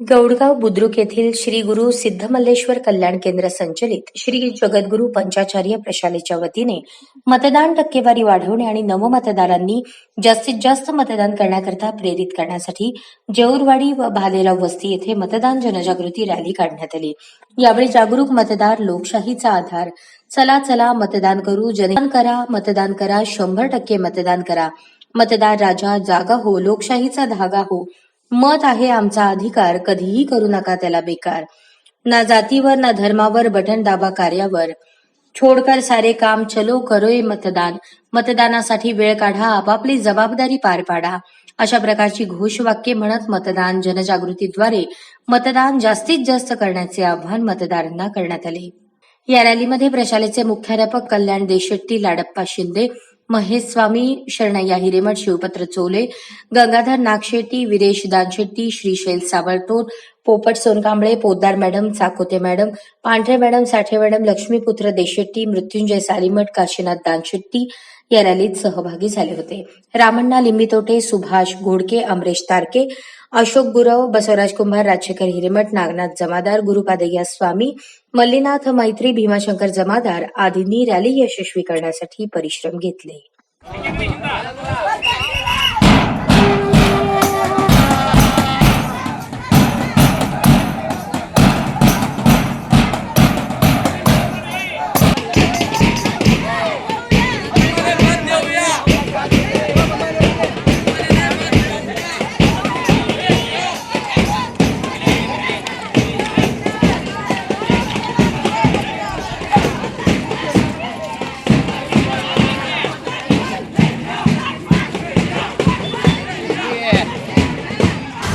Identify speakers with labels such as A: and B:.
A: गौडगाव बुद्रुक येथील श्री गुरु सिद्धमल्लेश्वर कल्याण केंद्र संचलित श्री जगद्गुरु पंचाचार्य प्रशालेच्या वतीने मतदान टक्केवारी वाढवणे आणि नवमतदारांनी जास्तीत जास्त मतदान करण्याकरता प्रेरित करण्यासाठी जेऊरवाडी व भालेराव वस्ती येथे मतदान जनजागृती रॅली काढण्यात आली. यावेळी जागरूक मतदार लोकशाहीचा आधार. चला चला मतदान करू. जनदान करा मतदान करा. शंभर टक्के मतदान करा. मतदार राजा जागा हो. लोकशाहीचा धागा हो. मत आहे आमचा अधिकार कधीही करू नका त्याला बेकार. ना जातीवर ना धर्मावर बटन दाबा कार्यावर. छोडकर सारे काम चलो करोय मतदान. मतदानासाठी वेळ काढा आपापली जबाबदारी पार पाडा. अशा प्रकारची घोषवाक्य म्हणत मतदान जनजागृतीद्वारे मतदान जास्तीत जास्त करण्याचे आव्हान मतदारांना करण्यात आले. या रॅलीमध्ये प्रशालेचे मुख्याध्यापक कल्याण देशेट्टी लाडप्पा शिंदे महेश स्वामी शरणय्या हिरेमठ शिवपत्र चोले Gangadhar नागशेट्टी Viresh Danshetty Shrishail Savartod Popat Sonkamble Poddar madam Chakote madam Pandhare madam Sathe madam Laxmiputra Deshetty Mrutyunjay Salimath Kashinath Danshetty या रॅलीत सहभागी झाले होते. रामण्णा लिंबितोटे सुभाष घोडके अमरेश तारके अशोक गुरव बसवराज कुंभार राजशेखर हिरेमठ नागनाथ जमादार गुरुपादय्या स्वामी मल्लीनाथ मैत्री भीमाशंकर जमादार आदींनी रॅली यशस्वी करण्यासाठी परिश्रम घेतले.